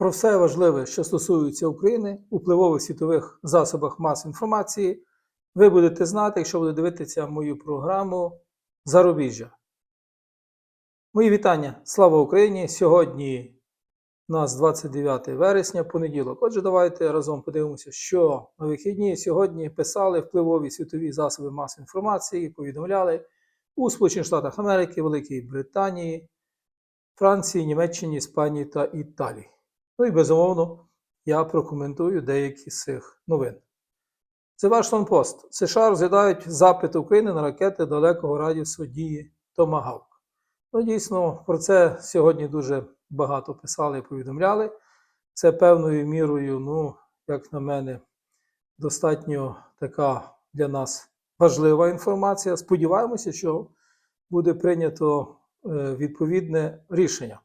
Про все важливе, що стосується України, у впливових світових засобах масової інформації, ви будете знати, якщо будете дивитися мою програму Зарубіжжя. Мої вітання! Слава Україні! Сьогодні у нас 29 вересня, понеділок. Отже, давайте разом подивимося, що на вихідні сьогодні писали впливові світові засоби масової інформації, повідомляли у Сполучених Штатах Америки, Великій Британії, Франції, Німеччині, Іспанії та Італії. Ну і безумовно, я прокоментую деякі з цих новин. Це Вашингтон Пост. США розглядають запит України на ракети далекого радіусу дії Томагавк. Ну, дійсно, про це сьогодні дуже багато писали і повідомляли. Це певною мірою, ну, як на мене, достатньо така для нас важлива інформація. Сподіваємося, що буде прийнято е, відповідне рішення.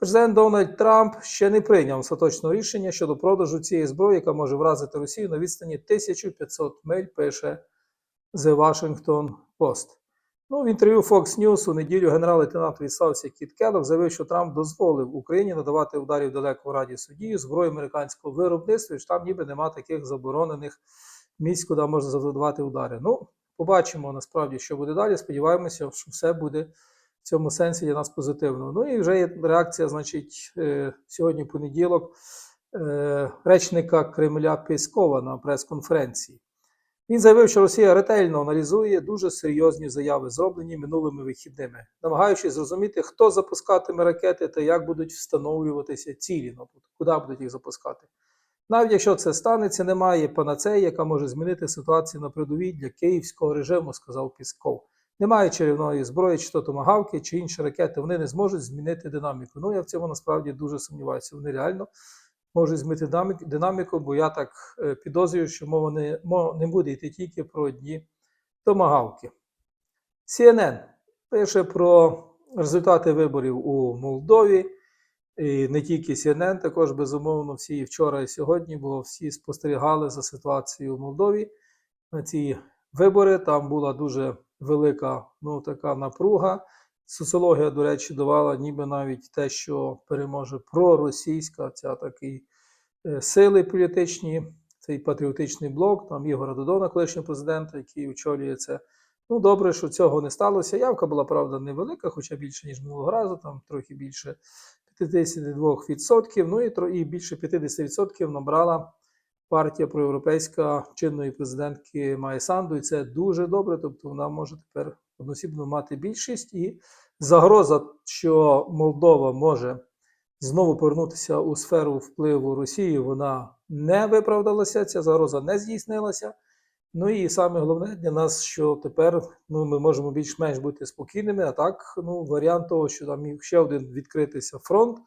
Президент Дональд Трамп ще не прийняв остаточного рішення щодо продажу цієї зброї, яка може вразити Росію на відстані 1500 миль, пише The Washington Post. Ну, в інтерв'ю Fox News у неділю генерал-лейтенант відстався Кіт Келлог заявив, що Трамп дозволив Україні надавати ударів далекого радіусу дії зброї американського виробництва, і що там ніби нема таких заборонених місць, куди можна завдавати удари. Ну, побачимо насправді, що буде далі. Сподіваємося, що все буде в цьому сенсі для нас позитивно. Ну і вже є реакція, значить, е, сьогодні понеділок е, речника Кремля Пєскова на прес-конференції. Він заявив, що Росія ретельно аналізує дуже серйозні заяви, зроблені минулими вихідними, намагаючись зрозуміти, хто запускатиме ракети та як будуть встановлюватися цілі, ну, куди будуть їх запускати. Навіть якщо це станеться, немає панацеї, яка може змінити ситуацію на передовій для київського режиму, сказав Пісков. Немає чарівної зброї, чи то томагавки, чи інші ракети, вони не зможуть змінити динаміку. Ну, я в цьому насправді дуже сумніваюся. Вони реально можуть змінити динаміку, бо я так е, підозрюю, що мова не, мова не буде йти тільки про одні томагавки. CNN пише про результати виборів у Молдові. І не тільки CNN, також безумовно всі і вчора і сьогодні, бо всі спостерігали за ситуацією в Молдові на ці вибори. Там була дуже велика ну, така напруга. Соціологія, до речі, давала ніби навіть те, що переможе проросійська ця такі е, сили політичні, цей патріотичний блок, там Ігора Додона, колишнього президента, який очолює це. Ну, добре, що цього не сталося. Явка була, правда, невелика, хоча більше, ніж минулого разу, там трохи більше 52%, ну і, і більше 50% набрала партія проєвропейська чинної президентки Майя Санду, і це дуже добре. Тобто вона може тепер одноосібно мати більшість, і загроза, що Молдова може знову повернутися у сферу впливу Росії, вона не виправдалася, ця загроза не здійснилася. Ну і саме головне для нас, що тепер ну, ми можемо більш-менш бути спокійними. А так, ну, варіант того, що там ще один відкритися фронт,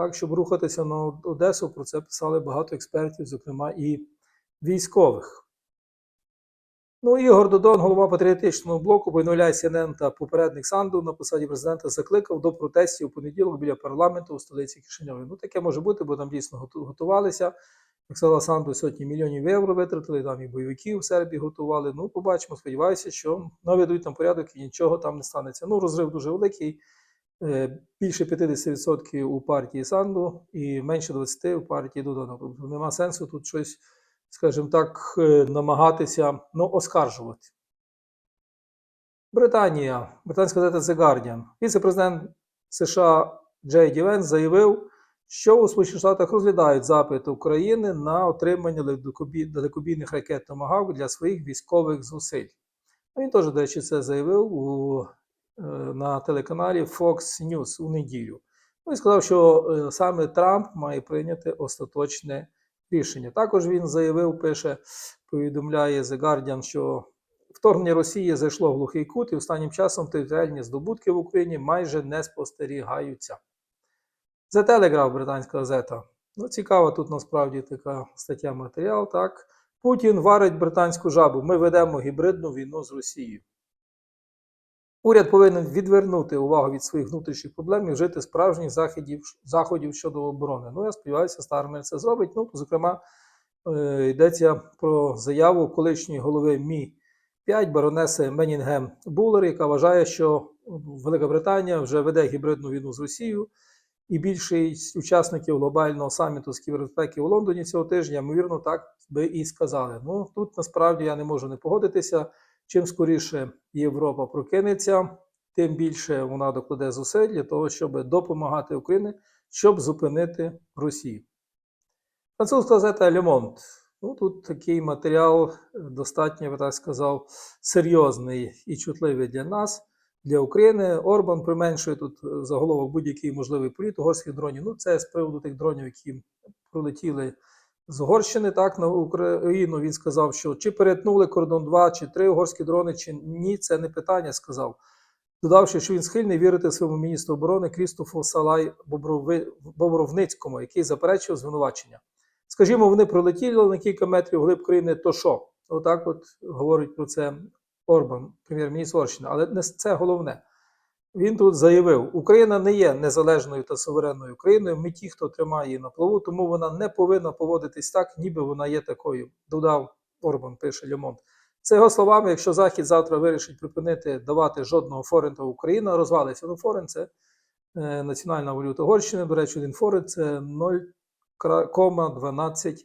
так, щоб рухатися на Одесу, про це писали багато експертів, зокрема і військових. Ну, Ігор Додон, голова патріотичного блоку, повідомляє CNN та попередник Санду на посаді президента закликав до протестів у понеділок біля парламенту у столиці Кишиньові. Ну, таке може бути, бо там дійсно готувалися. Як сказала Санду, сотні мільйонів євро витратили, там і бойовиків в Сербії готували. Ну, побачимо, сподіваюся, що наведуть там порядок і нічого там не станеться. Ну, розрив дуже великий. Е, Більше 50% у партії Санду і менше 20% у партії Додона. Тобто нема сенсу тут щось, скажімо так, е, намагатися ну, оскаржувати. Британія, британська газета The Guardian. Віце-президент США Джей Ді Венс заявив, що у Сполучених Штатах розглядають запит України на отримання далекобійних ракет Томагавк для своїх військових зусиль. Він теж, до речі, це заявив у, на телеканалі Fox News у неділю. Ну і сказав, що е, саме Трамп має прийняти остаточне рішення. Також він заявив, пише, повідомляє The Guardian, що вторгнення Росії зайшло в глухий кут, і останнім часом територіальні здобутки в Україні майже не спостерігаються. The Telegraph, британська газета. Ну, цікава тут насправді така стаття матеріал. Так. Путін варить британську жабу. Ми ведемо гібридну війну з Росією. Уряд повинен відвернути увагу від своїх внутрішніх проблем і вжити справжніх заходів, заходів щодо оборони. Ну, я сподіваюся, Стармер це зробить. Ну, зокрема, е, йдеться про заяву колишньої голови Мі 5 баронеси Менінгем Буллер, яка вважає, що Велика Британія вже веде гібридну війну з Росією. і більшість учасників глобального саміту з кібербезпеки у Лондоні цього тижня, ймовірно, так би і сказали. Ну тут насправді я не можу не погодитися. Чим скоріше Європа прокинеться, тим більше вона докладе зусиль для того, щоб допомагати Україні, щоб зупинити Росію. Французька газета Monde. Ну, тут такий матеріал е, достатньо, я би так сказав, серйозний і чутливий для нас, для України. Орбан применшує тут е, заголовок будь-який можливий політ угорських дронів. Ну, це з приводу тих дронів, які пролетіли з Угорщини, так, на Україну. Він сказав, що чи перетнули кордон 2 чи 3 угорські дрони, чи ні, це не питання, сказав. Додавши, що він схильний вірити своєму міністру оборони Крістофу Салай Бобровницькому, який заперечив звинувачення. Скажімо, вони пролетіли на кілька метрів глиб країни, то що? Отак от говорить про це Орбан, прем'єр-міністр Угорщини. Але не це головне. Він тут заявив: Україна не є незалежною та суверенною країною. Ми ті, хто тримає її на плаву, тому вона не повинна поводитись так, ніби вона є такою. Додав Орбан, пише Льомонт. За його словами, якщо Захід завтра вирішить припинити давати жодного форента Україна, розвалиться. Ну, форен це е, національна валюта Угорщини. До речі, один форент це 0,12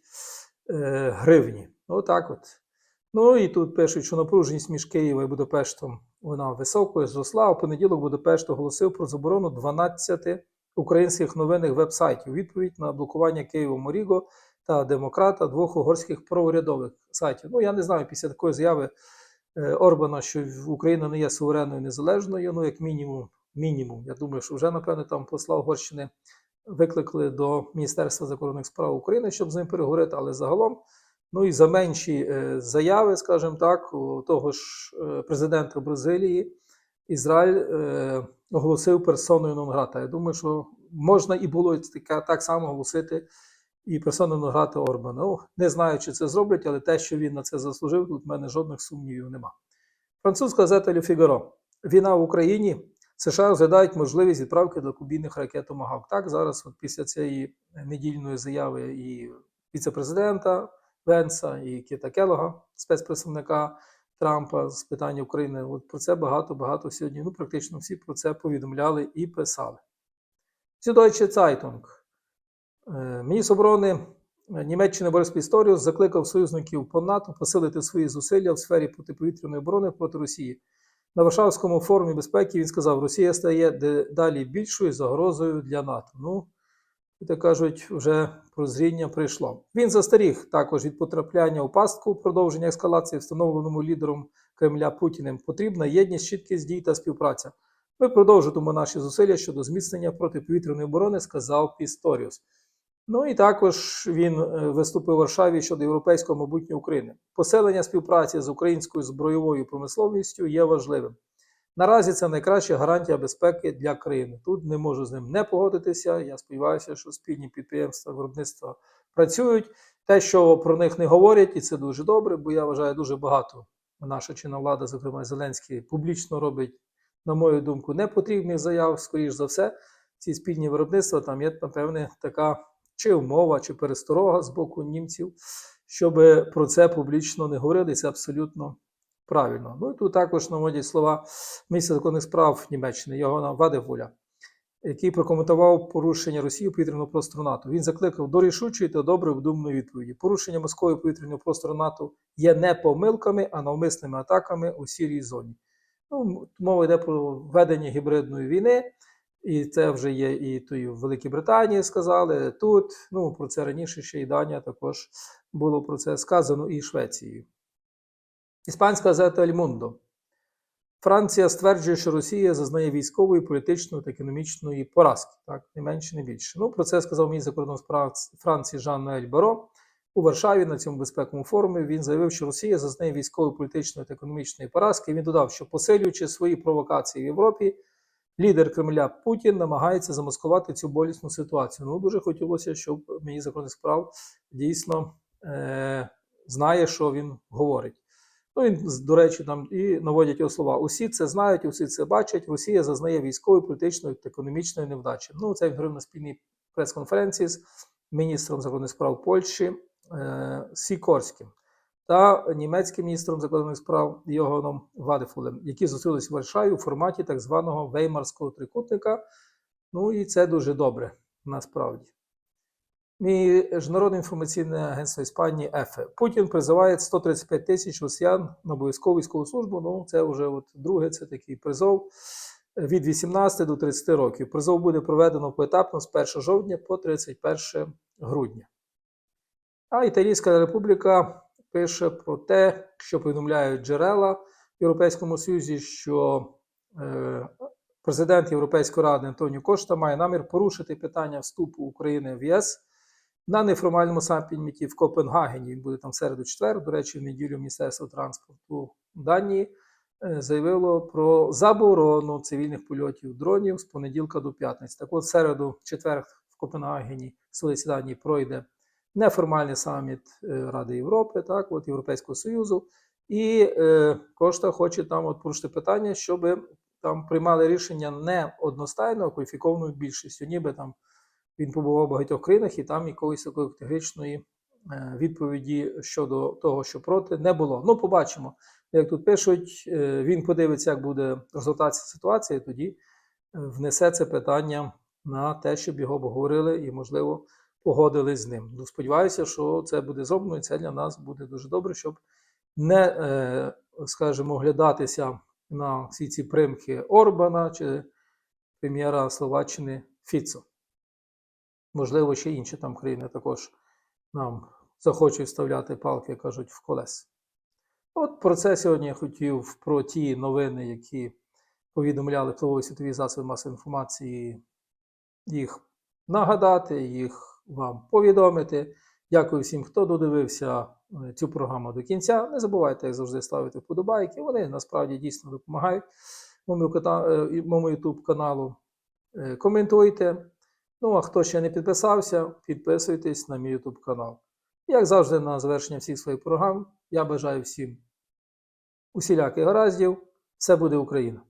е, гривні. Отак от. Ну і тут пишуть, що напруженість між Києвом і Будапештом вона високою зросла. У понеділок Будапешт оголосив про заборону 12 українських новинних веб-сайтів. Відповідь на блокування Києва Моріго та Демократа двох угорських проурядових сайтів. Ну я не знаю після такої заяви е, Орбана, що Україна не є суверенною незалежною. Ну, як мінімум, мінімум. Я думаю, що вже напевне там посла Угорщини викликали до Міністерства закордонних справ України, щоб з ним переговорити, але загалом. Ну і за менші е, заяви, скажімо так, того ж е, президента Бразилії Ізраїль е, оголосив персоною нон-грата. Я думаю, що можна і було так само оголосити і персоною нон-грата Орбана. Ну, не знаю, чи це зроблять, але те, що він на це заслужив, тут в мене жодних сумнівів нема. Французька газета «Ле Фігаро». Війна в Україні. США розглядають можливість відправки далекобійних ракет «Томагавк». Так, зараз, от після цієї недільної заяви і віце-президента Венса і Кіта Келога, спецпредставника Трампа з питань України. От про це багато-багато сьогодні. Ну, практично всі про це повідомляли і писали. Süddeutsche Zeitung. Е, Міністр оборони Німеччини Борис Пісторіус закликав союзників по НАТО посилити свої зусилля в сфері протиповітряної оборони проти Росії. На Варшавському форумі безпеки він сказав, Росія стає дедалі більшою загрозою для НАТО. Ну, так кажуть, вже прозріння прийшло. Він застеріг також від потрапляння у пастку продовження ескалації, встановленому лідером Кремля Путіним. Потрібна єдність, чіткість дій та співпраця. Ми продовжуємо наші зусилля щодо зміцнення протиповітряної оборони, сказав Пісторіус. Ну і також він е, виступив у Варшаві щодо європейського майбутнього України. Поселення співпраці з українською збройовою промисловістю є важливим. Наразі це найкраща гарантія безпеки для країни. Тут не можу з ним не погодитися. Я сподіваюся, що спільні підприємства виробництва працюють. Те, що про них не говорять, і це дуже добре, бо я вважаю, дуже багато наша чинна влада, зокрема Зеленський, публічно робить, на мою думку, непотрібних заяв. Скоріш за все, ці спільні виробництва там є, напевне, така чи умова, чи пересторога з боку німців, щоб про це публічно не говорили. Це абсолютно правильно. Ну і тут також наводять слова міністра законних справ Німеччини Йогана Вадевуля, який прокоментував порушення Росії повітряного простору НАТО. Він закликав до рішучої та добре обдуманої відповіді. Порушення Москви повітряного простору НАТО є не помилками, а навмисними атаками у сірій зоні. Ну, мова йде про ведення гібридної війни. І це вже є і тої в Великій Британії сказали тут. Ну про це раніше ще і Данія також було про це сказано, і Швецією. Іспанська газета «Ель Мундо». Франція стверджує, що Росія зазнає військової, політичної та економічної поразки, так, не менше, не більше. Ну, про це сказав міністр закордонних справ Франції Жан Ноель Баро. У Варшаві на цьому безпековому форумі він заявив, що Росія зазнає військової, політичної та економічної поразки. Він додав, що посилюючи свої провокації в Європі, лідер Кремля Путін намагається замаскувати цю болісну ситуацію. Ну, дуже хотілося, щоб міністр закордонних справ дійсно е- знає, що він говорить. Ну, він, до речі, там і наводять його слова. Усі це знають, усі це бачать. Росія зазнає військової, політичної та економічної невдачі. Ну, це він говорив на спільній прес-конференції з міністром закордонних справ Польщі е, Сікорським та німецьким міністром закордонних справ Йоганом Вадефулем, які зустрілися в Варшаві у форматі так званого Веймарського трикутника. Ну і це дуже добре, насправді. Міжнародне інформаційне агентство Іспанії ЕФЕ. Путін призиває 135 тисяч росіян на обов'язкову військову службу. Ну, це вже от друге, це такий призов від 18 до 30 років. Призов буде проведено поетапно з 1 жовтня по 31 грудня. А Італійська Республіка пише про те, що повідомляють джерела в Європейському Союзі, що е, президент Європейської ради Антоніо Кошта має намір порушити питання вступу України в ЄС на неформальному саміті в Копенгагені. Він буде там в середу четвер. До речі, в неділю Міністерство транспорту Данії е, заявило про заборону цивільних польотів дронів з понеділка до п'ятниці. Так от, в середу, четвер в Копенгагені, столиці Данії, пройде неформальний саміт е, Ради Європи, так, от Європейського Союзу. І е, Кошта хоче там от порушити питання, щоб там приймали рішення не одностайно, а кваліфікованою більшістю, ніби там він побував в багатьох країнах, і там якоїсь такої категоричної е, відповіді щодо того, що проти, не було. Ну, побачимо. Як тут пишуть, е, він подивиться, як буде розвиватися ситуація, і тоді е, внесе це питання на те, щоб його обговорили і, можливо, погодились з ним. Ну, сподіваюся, що це буде зроблено, і це для нас буде дуже добре, щоб не, скажімо, оглядатися на всі ці примхи Орбана чи прем'єра Словаччини Фіцо. Можливо, ще інші там країни також нам захочуть вставляти палки, кажуть, в колес. От про це сьогодні я хотів про ті новини, які повідомляли впливові світові засоби масової інформації, їх нагадати, їх вам повідомити. Дякую всім, хто додивився е, цю програму до кінця. Не забувайте, як завжди, ставити вподобайки. Вони насправді дійсно допомагають моєму ката- е, YouTube каналу. Е, Коментуйте. Ну, а хто ще не підписався, підписуйтесь на мій YouTube канал. Як завжди, на завершення всіх своїх програм, я бажаю всім усіляких гараздів. Все буде Україна!